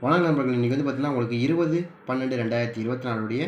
வணக்கம் நண்பர்கள் இன்றைக்கி வந்து பார்த்தீங்கன்னா உங்களுக்கு இருபது பன்னெண்டு ரெண்டாயிரத்தி இருபத்தி நாலுடைய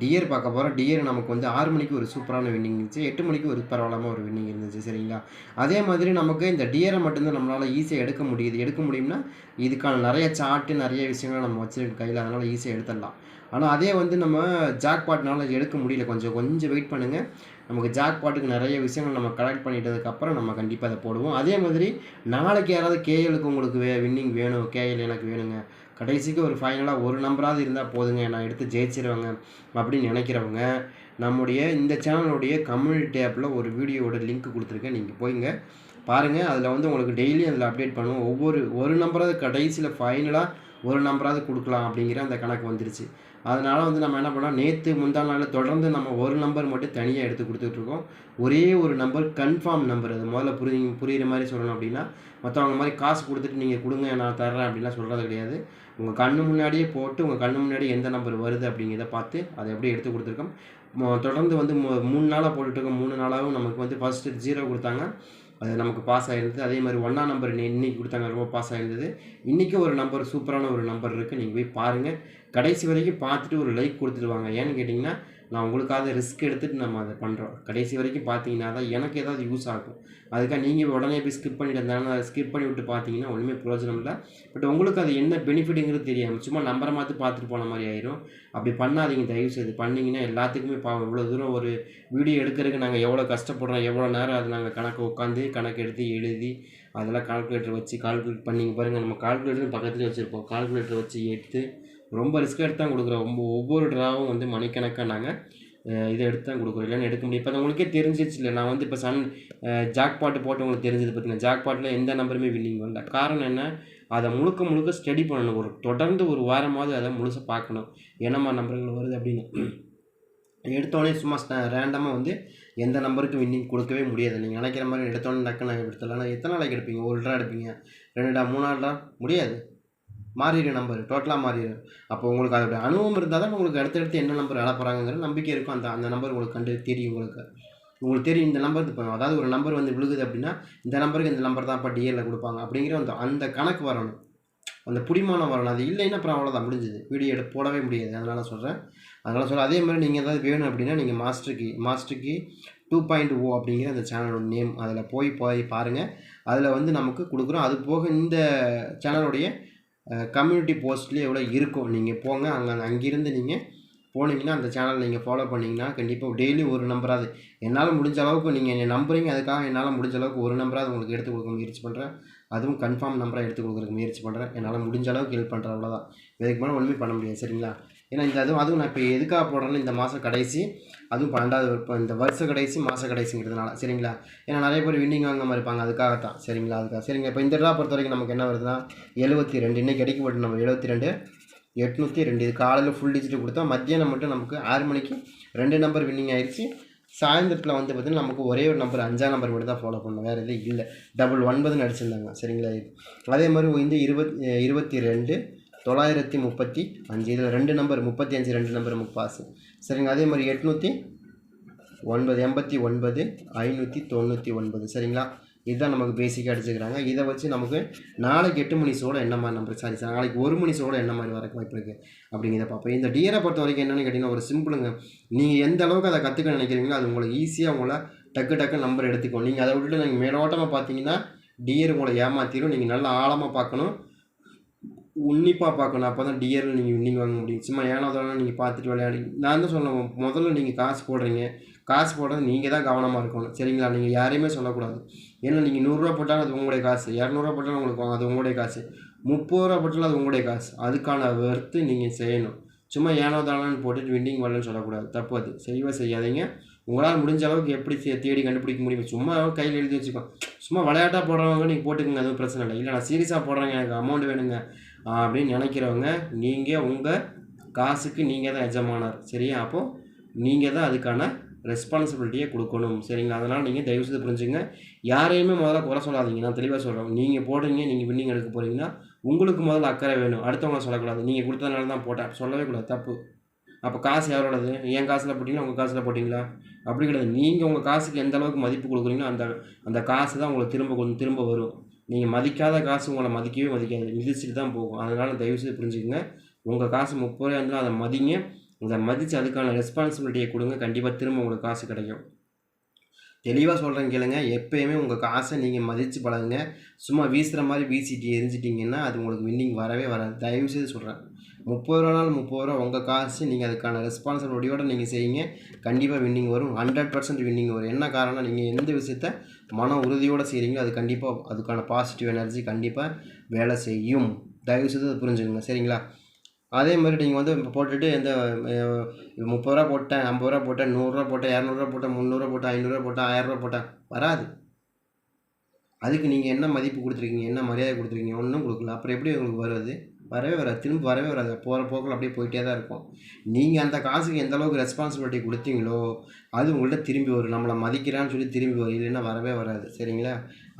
டியர் பார்க்க போகிறோம் டியர் நமக்கு வந்து ஆறு மணிக்கு ஒரு சூப்பரான வின்னிங் இருந்துச்சு. எட்டு மணிக்கு ஒரு பரவாயில்லாமல் ஒரு வின்னிங் இருந்துச்சு சரிங்களா? அதே மாதிரி நமக்கு இந்த டியரை மட்டும்தான் நம்மளால் ஈஸியாக எடுக்க முடியுது. எடுக்க முடியும்னா இதுக்கான நிறைய சார்ட்டு நிறைய விஷயங்களை நம்ம வச்சுருக்க கையில். அதனால் ஈஸியாக எடுத்துடலாம். ஆனால் அதே வந்து நம்ம ஜாக் பாட்னால எடுக்க முடியல. கொஞ்சம் கொஞ்சம் வெயிட் பண்ணுங்கள் நமக்கு ஜாக் பாட்டுக்கு நிறைய விஷயங்கள் நம்ம கலெக்ட் பண்ணிட்டதுக்கப்புறம் நம்ம கண்டிப்பாக அதை போடுவோம். அதே மாதிரி நாளைக்கு யாராவது கேஎலுக்கு உங்களுக்கு வே வின்னிங் வேணும். கேஎல் எனக்கு வேணுங்க. கடைசிக்கு ஒரு ஃபைனலாக ஒரு நம்பராவது இருந்தால் போதுங்க. நான் எடுத்து ஜெயிச்சிருவேங்க அப்படின்னு நினைக்கிறவங்க நம்முடைய இந்த சேனலுடைய கம்யூனிட்டி ஆப்பில் ஒரு வீடியோவோட லிங்க் கொடுத்துருக்கேன். நீங்கள் போய்ங்க பாருங்கள் அதில் வந்து உங்களுக்கு டெய்லி அதில் அப்டேட் பண்ணுவோம். ஒவ்வொரு ஒரு நம்பராவது கடைசியில் ஃபைனலாக ஒரு நம்பராவது கொடுக்கலாம் அப்படிங்கிற அந்த கணக்கு வந்துருச்சு. அதனால் வந்து நம்ம என்ன பண்ணோம் நேற்று முந்தா நாள் தொடர்ந்து நம்ம ஒரு நம்பர் மட்டும் தனியாக எடுத்து கொடுத்துட்ருக்கோம் ஒரே ஒரு நம்பர் கன்ஃபார்ம் நம்பர் அது. முதல்ல புரி புரிகிற மாதிரி சொல்லணும் அப்படின்னா மற்றவங்க மாதிரி காசு கொடுத்துட்டு நீங்கள் கொடுங்க நான் தர்றேன் அப்படின்லாம் சொல்கிறது கிடையாது. உங்கள் கண்ணு முன்னாடியே போட்டு உங்கள் கண்ணு முன்னாடி எந்த நம்பர் வருது அப்படிங்கிறத பார்த்து அதை எப்படி எடுத்து கொடுத்துருக்கோம். தொடர்ந்து வந்து மூ- மூணு நாளாக போட்டுட்ருக்கோம் மூணு நாளாகவும் நமக்கு வந்து ஃபஸ்ட்டு ஜீரோ கொடுத்தாங்க. அது நமக்கு பாஸ் ஆகிருந்தது அதே மாதிரி ஒன்றா நம்பர் இன்னைக்கு கொடுத்தாங்க. ரொம்ப பாஸ் ஆகிருந்தது இன்றைக்கி ஒரு நம்பர் சூப்பரான ஒரு நம்பர் இருக்குது நீங்கள் போய் பாருங்கள் கடைசி வரைக்கும் பார்த்துட்டு ஒரு லைக் கொடுத்துருவாங்க ஏன்னு கேட்டிங்கன்னா நான் உங்களுக்காக ரிஸ்க் எடுத்துகிட்டு நம்ம அதை பண்ணுறோம் கடைசி வரைக்கும் பார்த்தீங்கன்னா தான் எனக்கு ஏதாவது யூஸ் ஆகும். அதுக்காக நீங்கள் உடனே போய் ஸ்கிப் பண்ணிட்டு இருந்தாலும் அதை ஸ்கிப் பண்ணி விட்டு பார்த்தீங்கன்னா ஒன்றுமே பிரயோஜனம் இல்லை. பட் உங்களுக்கு அது என்ன பெனிஃபிட்டுங்கிறது தெரியாமல் சும்மா நம்பரை மாற்றி பார்த்துட்டு போன மாதிரி ஆயிரும். அப்படி பண்ணாதீங்க தயவு செய்து பண்ணிங்கன்னா எல்லாத்துக்குமே பாவம். இவ்வளோ தூரம் ஒரு வீடியோ எடுக்கிறதுக்கு நாங்கள் எவ்வளோ கஷ்டப்படுறோம் எவ்வளோ நேரம் அது நாங்கள் கணக்கு உட்காந்து கணக்கு எடுத்து எழுதி அதெல்லாம் கால்குலேட்டர் வச்சு கால்குலேட் பண்ணிங்க பாருங்கள் நம்ம கால்குலேட்டர் பக்கத்துலேயே வச்சுருப்போம். கால்குலேட்டர் வச்சு எடுத்து ரொம்ப ரிஸ்க் எடுத்து தான் கொடுக்குறோம். ரொம்ப ஒவ்வொரு ட்ராவும் வந்து மணிக்கணக்காக நாங்கள் இதை எடுத்து தான் கொடுக்குறோம். இல்லைன்னு எடுக்க முடியும் இப்போ உங்களுக்கே தெரிஞ்சிச்சு இல்லை. நான் வந்து இப்போ சன் ஜாக் பாட்டு போட்டு உங்களுக்கு தெரிஞ்சது பார்த்தீங்கன்னா ஜாக் பாட்டில் எந்த நம்பருமே வின்னிங் வரல. காரணம் என்ன? அதை முழுக்க முழுக்க ஸ்டடி பண்ணணும். ஒரு தொடர்ந்து ஒரு வாரமாவது அதை முழுசாக பார்க்கணும். என்னம்மா நம்பர்கள் வருது அப்படின்னு. எடுத்தோடனே சும்மா ரேண்டமாக வந்து எந்த நம்பருக்கு வின்னிங் கொடுக்கவே முடியாது. நீங்கள் நினைக்கிற மாதிரி எடுத்தோடனே டக்கு நாங்கள் எடுத்துடலாம் எத்தனை நாளைக்கு எடுப்பீங்க? ஒரு ட்ரா எடுப்பீங்க. ரெண்டு டா மூணு ட்ரா முடியாது. மாறிடும் நம்பர் டோட்டலாக மாறிடும் அப்போ உங்களுக்கு அதோட அனுபவம் இருந்தால் தான் உங்களுக்கு அடுத்தடுத்து என்ன நம்பர் விளை போகிறாங்கிற நம்பிக்கை இருக்கும். அந்த அந்த நம்பர் உங்களுக்கு கண்டு தெரியும் உங்களுக்கு. உங்களுக்கு தெரியும் இந்த நம்பர் இப்போ அதாவது ஒரு நம்பர் வந்து விழுகுது அப்படின்னா இந்த நம்பருக்கு இந்த நம்பர் தான் இப்போ டிஎல்ல கொடுப்பாங்க அப்படிங்கிற அந்த அந்த கணக்கு வரணும். அந்த புடிமானம் வரணும். அது இல்லைன்னா அப்புறம் அவ்வளோதான் முடிஞ்சுது. வீடியோ எடுத்து போடவே முடியாது. அதனால் சொல்கிறேன் அதனால் சொல்கிறேன் அதே மாதிரி நீங்கள் ஏதாவது வேணும் அப்படின்னா நீங்கள் மாஸ்டருக்கு மாஸ்டருக்கு டூ பாயிண்ட் ஓ அப்படிங்கிற அந்த சேனலோட நேம் அதில் போய் போய் பாருங்கள் அதில் வந்து நமக்கு கொடுக்குறோம். அது போக இந்த சேனலுடைய கம்யூனிட்டி போஸ்ட்லேயே எவ்வளோ இருக்கும்? நீங்கள் போங்க அங்கே அங்கேருந்து நீங்கள் போனீங்கன்னா அந்த சேனல் நீங்கள் ஃபாலோ பண்ணிங்கன்னா கண்டிப்பாக டெய்லி ஒரு நம்பராது என்னால் முடிஞ்ச அளவுக்கு நீங்கள் என்னை நம்புறீங்க அதுக்காக என்னால் முடிஞ்ச அளவுக்கு ஒரு நம்பராக உங்களுக்கு எடுத்து கொடுக்க முயற்சி பண்ணுறேன் அதுவும் கன்ஃபார்ம் நம்பராக எடுத்து கொடுக்குறதுக்கு முயற்சி பண்ணுறேன் என்னால் முடிஞ்ச அளவுக்கு ஹெல்ப் பண்ணுறேன் அவ்வளோதான் இதுக்கு மேலே ஒன்றுமே பண்ண முடியாது சரிங்களா? ஏன்னா இந்த அதுவும் அதுவும் நான் இப்போ எதுக்காக போடுறேன்னு இந்த மாதம் கடைசி அதுவும் பன்னெண்டாவது இப்போ இந்த வருஷ கடைசி மாத கடைசிங்கிறதுனால சரிங்களா? ஏன்னா நிறைய பேர் வின்னிங் வாங்காமல் இருப்பாங்க அதுக்காகத்தான். சரிங்களா? அதுக்காக. சரிங்க இப்போ இந்த ட்ரா பொறுத்த வரைக்கும் நமக்கு என்ன வருதுன்னா எழுபத்தி ரெண்டு இன்றைக்கி கிடைக்கப்பட்டு நம்ம எழுபத்தி ரெண்டு எட்நூற்றி ரெண்டு இது காலையில் ஃபுல் டிஜிட் கொடுத்தா மத்தியானம் மட்டும் நமக்கு ஆறு மணிக்கு ரெண்டு நம்பர் வின்னிங் ஆயிடுச்சு சாயந்தரத்தில் வந்து பார்த்திங்கன்னா நமக்கு ஒரே ஒரு நம்பர் அஞ்சாம் நம்பர் மட்டும் தான் ஃபாலோ பண்ணணும். வேறு எதுவும் இல்லை. டபுள் ஒன்பதுன்னு அடிச்சிருந்தாங்க. சரிங்களா? இது. அதே மாதிரி வந்து இருபத் இருபத்தி ரெண்டு தொள்ளாயிரத்தி முப்பத்தி அஞ்சு. இதில் ரெண்டு நம்பர் முப்பத்தி அஞ்சு ரெண்டு நம்பர் முப்பாசு சரிங்க அதே மாதிரி எட்நூற்றி ஒன்பது எண்பத்தி ஒன்பது ஐநூற்றி தொண்ணூற்றி ஒன்பது. சரிங்களா? இதுதான் நமக்கு பேசிக்காக அடிச்சுக்கிறாங்க. இதை வச்சு நமக்கு நாளைக்கு எட்டு மணி சோட என்ன மாதிரி நம்பர் சாரி சார் நாளைக்கு ஒரு மணி சோட என்ன மாதிரி வரக்கு வாய்ப்பு இருக்குது அப்படிங்கிறத பார்ப்போம். இந்த டியரை பொறுத்த வரைக்கும் என்னென்னு கேட்டிங்கன்னா ஒரு சிம்பிளுங்க நீங்கள் எந்த அளவுக்கு அதை கற்றுக்க நினைக்கிறீங்களோ அது உங்களுக்கு ஈஸியாக உங்களை டக்கு டக்கு நம்பர் எடுத்துக்கும். நீங்கள் அதை விட்டுட்டு நீங்கள் மேலோட்டமாக பார்த்தீங்கன்னா டியர் உங்களை ஏமாற்றிடும் நீங்கள் நல்லா ஆழமாக பார்க்கணும். உன்னிப்பாக பார்க்கணும். அப்போ தான் டியரில் நீங்கள் வின்னிங் வாங்க முடியும். சும்மா ஏனாதாலும் நீங்கள் பார்த்துட்டு விளையாடி. நான் தான் சொல்லுவேன் முதல்ல நீங்கள் காசு போடுறீங்க. காசு போடுறது நீங்கள் தான் கவனமாக இருக்கணும். சரிங்களா? நீங்கள் யாரையுமே சொல்லக்கூடாது. ஏன்னா நீங்கள் நூறுரூவா போட்டாலும் அது உங்களுடைய காசு. இரநூறுவா போட்டாலும் உங்களுக்கு வாங்க, அது உங்களுடைய காசு. முப்பது ரூபா போட்டாலும் அது உங்களுடைய காசு. அதுக்கான வெறுத்து நீங்கள் செய்யணும். சும்மா ஏனோ தானோன்னு போட்டுட்டு வின்னிங் வரலன்னு சொல்லக்கூடாது. தப்பு அது. செய்யவே செய்யாதீங்க. உங்களால் முடிஞ்ச அளவுக்கு எப்படி தே- தேடி கண்டுபிடிக்க முடியும். சும்மா கையில் எழுதி வச்சுக்கோ. சும்மா விளையாட்டாக போடுறவங்க நீங்கள் போட்டுக்கோங்க. அதுவும் பிரச்சனை இல்லை. இல்லை நான் சீரியஸாக போடுறேங்க. எனக்கு அமௌண்ட் வேணுங்க. அப்படின்னு நினைக்கிறவங்க நீங்கள் உங்கள் காசுக்கு நீங்கள் தான் எஜமானார் சரியா? அப்போது நீங்கள் தான் அதுக்கான ரெஸ்பான்சிபிலிட்டியை கொடுக்கணும் சரிங்களா? அதனால் நீங்கள் தயவு செய்து புரிஞ்சுங்க யாரையுமே முதல்ல குறை சொல்லாதீங்க. நான் தெளிவாக சொல்கிறேன் நீங்கள் போடுறீங்க நீங்கள் வின்னிங் எடுக்க போகிறீங்கன்னா உங்களுக்கு முதல்ல அக்கறை வேணும். அடுத்தவங்கள சொல்லக்கூடாது. நீங்கள் கொடுத்ததுனால தான் போட்டேன். சொல்லவே கூடாது. தப்பு. அப்போ காசு யாரோடது? என் காசில் போட்டிங்களா? உங்கள் காசில் போட்டிங்களா? அப்படி கிடையாது. நீங்கள் உங்கள் காசுக்கு எந்த அளவுக்கு மதிப்பு கொடுக்குறீங்களோ அந்த அந்த காசு தான் உங்களுக்கு திரும்ப கொஞ்சம் திரும்ப வரும். நீங்கள் மதிக்காத காசு உங்களை மதிக்கவே மதிக்காது. மிதிச்சுட்டு தான் போகும். அதனால் தயவுசெய்து புரிஞ்சுக்கோங்க. உங்கள் காசு முப்பது ரூபா இருந்தாலும் அதை மதிங்க. அதை மதித்து அதுக்கான ரெஸ்பான்சிபிலிட்டியை கொடுங்க. கண்டிப்பாக திரும்ப உங்களுக்கு காசு கிடைக்கும். தெளிவாக சொல்கிறேன் கேளுங்க. எப்பயுமே உங்கள் காசை நீங்கள் மதித்து பழகுங்க. சும்மா வீசுகிற மாதிரி வீசிட்டு எரிஞ்சிட்டிங்கன்னா அது உங்களுக்கு வின்னிங் வரவே வராது. தயவுசெய்து சொல்கிறேன் முப்பது ரூபானாலும் முப்பது ரூபா உங்கள் காசு நீங்கள் அதுக்கான ரெஸ்பான்சிபிலிட்டியோடு நீங்கள் செய்யுங்க. கண்டிப்பாக வின்னிங் வரும். ஹண்ட்ரட் பர்சன்ட் வின்னிங் வரும். என்ன காரணம் நீங்கள் எந்த விஷயத்த மன உறுதியோடு செய்கிறீங்களோ அது கண்டிப்பாக அதுக்கான பாசிட்டிவ் எனர்ஜி கண்டிப்பாக வேலை செய்யும். தயவுசெய்து அதை புரிஞ்சுக்கோங்க. சரிங்களா? அதே மாதிரி நீங்கள் வந்து இப்போ போட்டுட்டு எந்த முப்பது ரூபா போட்டேன் ஐம்பது ரூபா போட்டேன் நூறுரூவா போட்டேன் இரநூறுவா போட்டேன் முந்நூறுரூவா போட்டேன் ஐநூறுரூவா போட்டேன் ஆயிரரூவா போட்டேன். வராது. அதுக்கு நீங்கள் என்ன மதிப்பு கொடுத்துருக்கீங்க? என்ன மரியாதை கொடுத்துருக்கீங்க? ஒன்றும் கொடுக்கல. அப்புறம் எப்படி உங்களுக்கு வருது? வரவே வராது திரும்ப வரவே வராது. போகிற போக்கில் அப்படியே போயிட்டே தான் இருக்கும். நீங்கள் அந்த காசுக்கு எந்த அளவுக்கு ரெஸ்பான்சிபிலிட்டி கொடுத்தீங்களோ அது உங்கள்கிட்ட திரும்பி வரும். நம்மளை மதிக்கிறான்னு சொல்லி திரும்பி வரும். இல்லைன்னா வரவே வராது. சரிங்களா?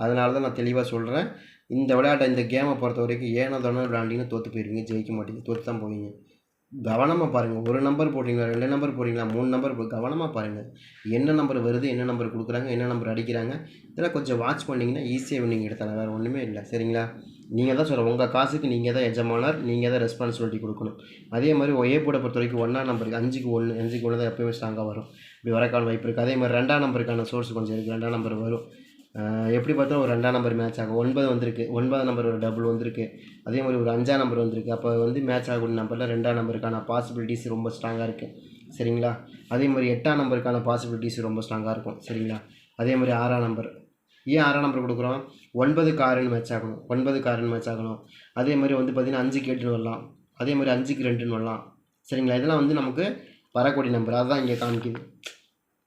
அதனால தான் நான் தெளிவாக சொல்கிறேன் இந்த விளையாட்டை இந்த கேமை பொறுத்த வரைக்கும் ஏனோ தானோ விளையாண்டிங்கன்னா தோற்று போயிடுவீங்க ஜெயிக்க மாட்டீங்க. தோற்று தான் போவீங்க. கவனமாக பாருங்கள் ஒரு நம்பர் போடுறீங்களா ரெண்டு நம்பர் போடுறீங்களா மூணு நம்பர் கவனமாக பாருங்கள் என்ன நம்பர் வருது என்ன நம்பர் கொடுக்குறாங்க என்ன நம்பர் அடிக்கிறாங்க இதெல்லாம் கொஞ்சம் வாட்ச் பண்ணிங்கன்னா ஈஸியாக வின்னிங் எடுத்தலாம் வேறு ஒன்றுமே இல்லை. சரிங்களா? நீங்கள் தான் சொல்கிறேன் உங்கள் காசுக்கு நீங்கள் தான் எஜமானர் நீங்கள் தான் ரெஸ்பான்சிபிலிட்டி கொடுக்கணும். அதே மாதிரி ஒயே போட பொறுத்த வரைக்கும் ஒன்றா நம்பருக்கு அஞ்சுக்கு ஒன்று அஞ்சுக்கு ஒன்று தான் எப்போயுமே ஸ்ட்ராங்காக வரும். இப்படி வரக்கான வாய்ப்பு இருக்குது அதே மாதிரி ரெண்டாம் நம்பருக்கான சோர்ஸ் கொஞ்சம் இருக்குது ரெண்டாம் நம்பர் வரும். எப்படி பார்த்தா ஒரு ரெண்டாம் நம்பர் மேட்ச் ஆகும். ஒன்பது வந்திருக்கு. ஒன்பதாம் நம்பர் ஒரு டபுள் வந்திருக்கு. அதே மாதிரி ஒரு அஞ்சாம் நம்பர் வந்திருக்கு. அப்போ வந்து மேட்ச் ஆகக்கூடிய நம்பரில் ரெண்டாம் நம்பருக்கான பாசிபிலிட்டிஸ் ரொம்ப ஸ்ட்ராங்காக இருக்குது சரிங்களா? அதே மாதிரி எட்டாம் நம்பருக்கான பாசிபிலிட்டிஸ் ரொம்ப ஸ்ட்ராங்காக இருக்கும். சரிங்களா? அதே மாதிரி ஆறாம் நம்பர் ஏன் ஆறாம் நம்பர் கொடுக்குறோம்? ஒன்பது காரன் மேட்ச் ஆகணும். ஒன்பது காரன் மேட்ச் ஆகணும். அதே மாதிரி வந்து பார்த்திங்கன்னா அஞ்சுக்கு எட்டுன்னு வரலாம். அதே மாதிரி அஞ்சுக்கு ரெண்டுன்னு வரலாம். சரிங்களா? இதெல்லாம் வந்து நமக்கு வரக்கூடிய நம்பர் அதுதான் இங்கே காமிக்குது.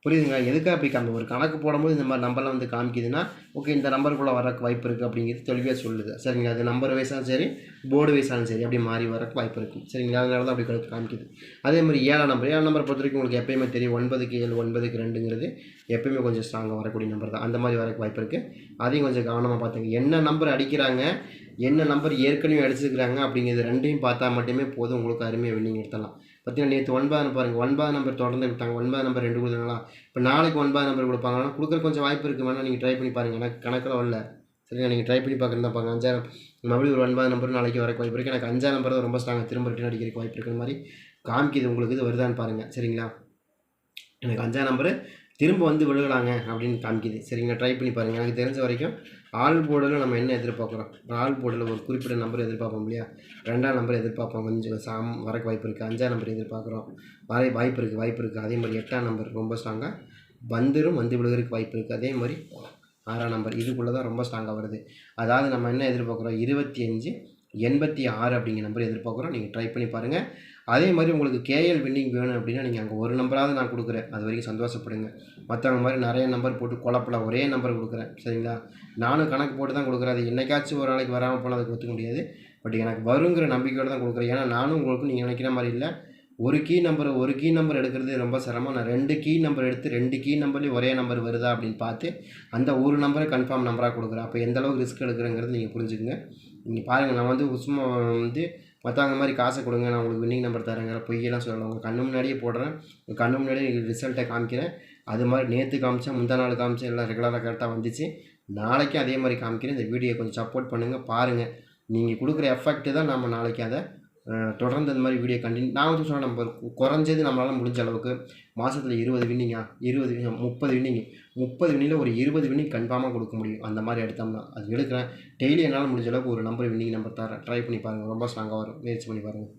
புரியுதுங்களா எதுக்காக அப்படி காமி ஒரு கணக்கு போடும்போது இந்த மாதிரி நம்பர்லாம் வந்து காமிக்குதுன்னா ஓகே இந்த நம்பருக்குள்ளே வரக்கு வாய்ப்பு இருக்குது அப்படிங்கிறது தெளிவாக சொல்லுது. சரிங்களா? அது நம்பர் வைஸாலும் சரி போர்டு வைஸாலும் சரி அப்படி மாறி வரக்கு வாய்ப்பு இருக்குது சரிங்களா? அதனால தான் அப்படி கணக்கு காமிக்குது. அதே மாதிரி ஏழாம் நம்பர் ஏழாம் நம்பர் பொறுத்த வரைக்கும் உங்களுக்கு எப்பயுமே தெரியும் ஒன்பதுக்கு ஏழு ஒன்பதுக்கு ரெண்டுங்கிறது எப்பயுமே கொஞ்சம் ஸ்ட்ராங்காக வரக்கூடிய நம்பர் தான். அந்த மாதிரி வரக்கு வாய்ப்பு இருக்குது அதையும் கொஞ்சம் கவனமாக பார்த்துங்க. என்ன நம்பர் அடிக்கிறாங்க என்ன நம்பர் ஏற்கனவே அடிச்சிருக்கிறாங்க அப்படிங்கிறது ரெண்டையும் பார்த்தா மட்டுமே போதும். உங்களுக்கு அருமையாக வின்னிங் எடுத்தலாம் பார்த்தீங்கன்னா நேற்று ஒன்பதாம் பாருங்கள் ஒன்பது நம்பர் தொடர்ந்து விட்டாங்க ஒன்பது நம்பர் ரெண்டு கொடுத்தாங்களா இப்போ நாளைக்கு ஒன்பதாம் நம்பர் கொடுப்பாங்கன்னா கொடுக்குற கொஞ்சம் வாய்ப்பு இருக்குது வேணால் நீங்கள் ட்ரை பண்ணி பாருங்கள் எனக்கு கணக்கில் வரல. சரிங்களா? நீங்கள் ட்ரை பண்ணி பார்க்குறதா பாருங்க அஞ்சாயிரம். மறுபடியும் ஒரு ஒன்பது நம்பர் நாளைக்கு வரக்கு வாய்ப்பு இருக்குது எனக்கு அஞ்சாம் நம்பர் தான் ரொம்ப ஸ்ட்ராங்காக திரும்ப ரிட்டன் அடிக்கிறதுக்கு வாய்ப்பு இருக்கிற மாதிரி காமிக்குது. உங்களுக்கு இது வருதான்னு பாருங்கள் சரிங்களா? எனக்கு அஞ்சாம் நம்பரு திரும்ப வந்து விழுகலாங்க அப்படின்னு காமிக்குது. சரிங்களா ட்ரை பண்ணி பாருங்கள் எனக்கு தெரிஞ்ச வரைக்கும் ஆள் போர்டில் நம்ம என்ன எதிர்பார்க்குறோம்? ஆள் போர்டில் ஒரு குறிப்பிட்ட நம்பர் எதிர்பார்ப்போம் இல்லையா? ரெண்டாம் நம்பர் எதிர்பார்ப்போம். கொஞ்சம் சாம் வரக்கு வாய்ப்பு இருக்குது அஞ்சாம் நம்பர் எதிர்பார்க்குறோம். வர வாய்ப்பு இருக்குது வாய்ப்பு இருக்குது அதே மாதிரி எட்டாம் நம்பர் ரொம்ப ஸ்ட்ராங்காக வந்துடும் வந்து விழுகிறதுக்கு வாய்ப்பு இருக்குது அதே மாதிரி ஆறாம் நம்பர் இதுக்குள்ளே தான் ரொம்ப ஸ்ட்ராங்காக வருது. அதாவது நம்ம என்ன எதிர்பார்க்குறோம்? இருபத்தி அஞ்சு எண்பத்தி ஆறு அப்படிங்கிற நம்பர் எதிர்பார்க்குறோம். நீங்கள் ட்ரை பண்ணி பாருங்கள் அதே மாதிரி உங்களுக்கு கேஎல் வின்னிங் வேணும் அப்படின்னா நீங்கள் அங்கே ஒரு நம்பராவது நான் கொடுக்குறேன். அது வரைக்கும் சந்தோஷப்படுங்க. மற்றவங்க மாதிரி நிறைய நம்பர் போட்டு குழப்பல ஒரே நம்பர் கொடுக்குறேன். சரிங்களா? நானும் கணக்கு போட்டு தான் கொடுக்குறேன். அது என்னைக்காச்சும் ஒரு நாளைக்கு வராமல் போனால் அதுக்கு ஒத்துக்க முடியாது. பட் எனக்கு வருங்கிற நம்பிக்கையோடு தான் கொடுக்குறேன். ஏன்னா நானும் உங்களுக்கு நீங்கள் நினைக்கிற மாதிரி இல்லை. ஒரு கீ நம்பர் ஒரு கீ நம்பர் எடுக்கிறது ரொம்ப சிரமம். நான் ரெண்டு கீ நம்பர் எடுத்து ரெண்டு கீ நம்பர்லேயும் ஒரே நம்பர் வருதா அப்படின்னு பார்த்து அந்த ஒரு நம்பரை கன்ஃபார்ம் நம்பராக கொடுக்குறேன். அப்போ எந்த அளவுக்கு ரிஸ்க் எடுக்கிறேங்கிறது நீங்கள் புரிஞ்சுக்கங்க. நீங்கள் பாருங்கள் நான் வந்து சும்மா வந்து மற்றவங்க மாதிரி காசை கொடுங்க நான் உங்களுக்கு வின்னிங் நம்பர் தரேங்கிற பொய்யெல்லாம் சொல்லலாம் உங்கள் கண்ணு முன்னாடியே போடுறேன். உங்கள் கண்ணு முன்னாடியே ரிசல்ட்டை காமிக்கிறேன். அது மாதிரி நேற்று காமிச்சேன் முந்தா நாள் காமிச்சேன் எல்லாம் ரெகுலராக கரெக்டாக வந்துச்சு. நாளைக்கும் அதே மாதிரி காமிக்கிறேன். இந்த வீடியோ கொஞ்சம் சப்போர்ட் பண்ணுங்கள் பாருங்கள் நீங்கள் கொடுக்குற எஃபெக்ட்டு தான் நம்ம நாளைக்கு அதை தொடர்ந்து இந்த மாதிரி வீடியோ கண்டினியூ நான் வந்து சொன்னேன் நம்ம குறைஞ்சது நம்மளால் முடிஞ்ச அளவுக்கு மாதத்தில் இருபது வின்னிங்கா இருபது முப்பது வின்னிங் முப்பது வின்னிங்கில் ஒரு இருபது வின்னிங் கன்ஃபார்மாக கொடுக்க முடியும். அந்த மாதிரி எடுத்தோம்னா அது எடுக்கிறேன். டெய்லி என்னால் முடிஞ்ச அளவுக்கு ஒரு நம்பர் வின்னிங் நம்பர் தரேன். ட்ரை பண்ணி பாருங்கள் ரொம்ப ஸ்ட்ராங்காக வரும். முயற்சி பண்ணி பாருங்கள்